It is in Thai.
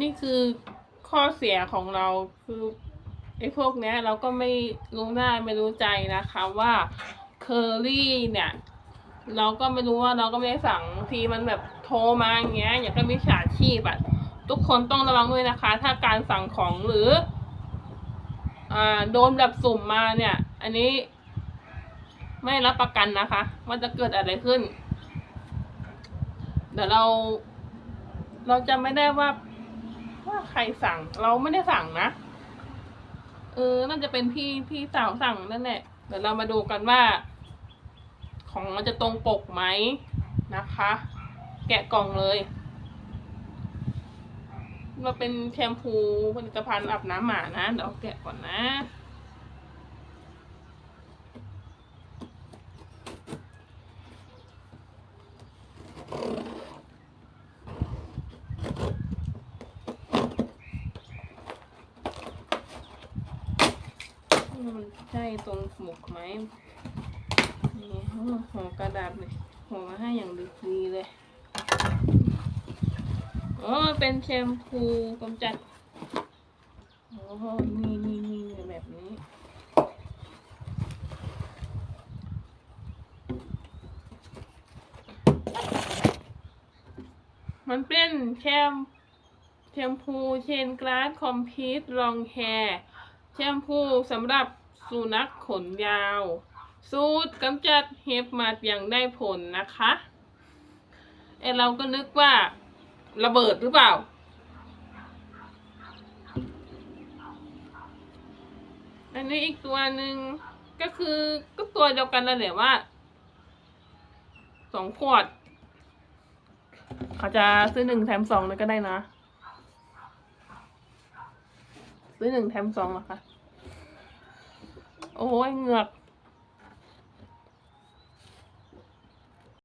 นี่คือข้อเสียของเราคือไอ้พวกเนี้ยเราก็ไม่รู้หน้าไม่รู้ใจนะคะว่าเคอรี่เนี่ย เราก็ไม่รู้ว่าเราก็ไม่ได้สั่งทีมันแบบโทรมาอย่างเงี้ย อย่างก็มิจฉาชีพอะทุกคนต้องระวังด้วยนะคะ ถ้าการสั่งของหรืออ่าโดนแบบสุ่มมาเนี่ย อันนี้ไม่รับประกันนะคะ ว่าจะเกิดอะไรขึ้น เดี๋ยวเรา เราจะไม่ได้ว่า ว่าใครสั่งเราไม่ได้สั่งนะ เออ น่าจะเป็นพี่พี่สาวสั่งนั่นแหละ เดี๋ยวเรามาดูกันว่า ของมันจะตรงปกไหมนะคะ แกะกล่องเลยมาเป็นแชมพูผลิตภัณฑ์อาบน้ำหมานะ เดี๋ยวแกะก่อนนะ มันใช่ตรงหมกไหมนี่ห่อกระดาษเลยห่อมาให้อย่างดีเลยอ๋อเป็นแชมพูกำจัดโอ้โหนี่นี่นี่แบบนี้มันเป็นแชมแชมพูเชนกลาสคอมพีทลองแฮร์ แชมพูสำหรับสุนัขขนยาว สูตรกำจัดเห็บหมัดอย่างได้ผลนะคะไอเราก็นึกว่าระเบิดหรือเปล่า อันนี้อีกตัวหนึ่งก็คือก็ตัวเดียวกันนั่นแหละว่าสองขวดเขาจะซื้อหนึ่งแถมสองเลยก็ได้นะ ซื้อหนึ่งแถมสองเหรอคะ โอ้ยเหงือก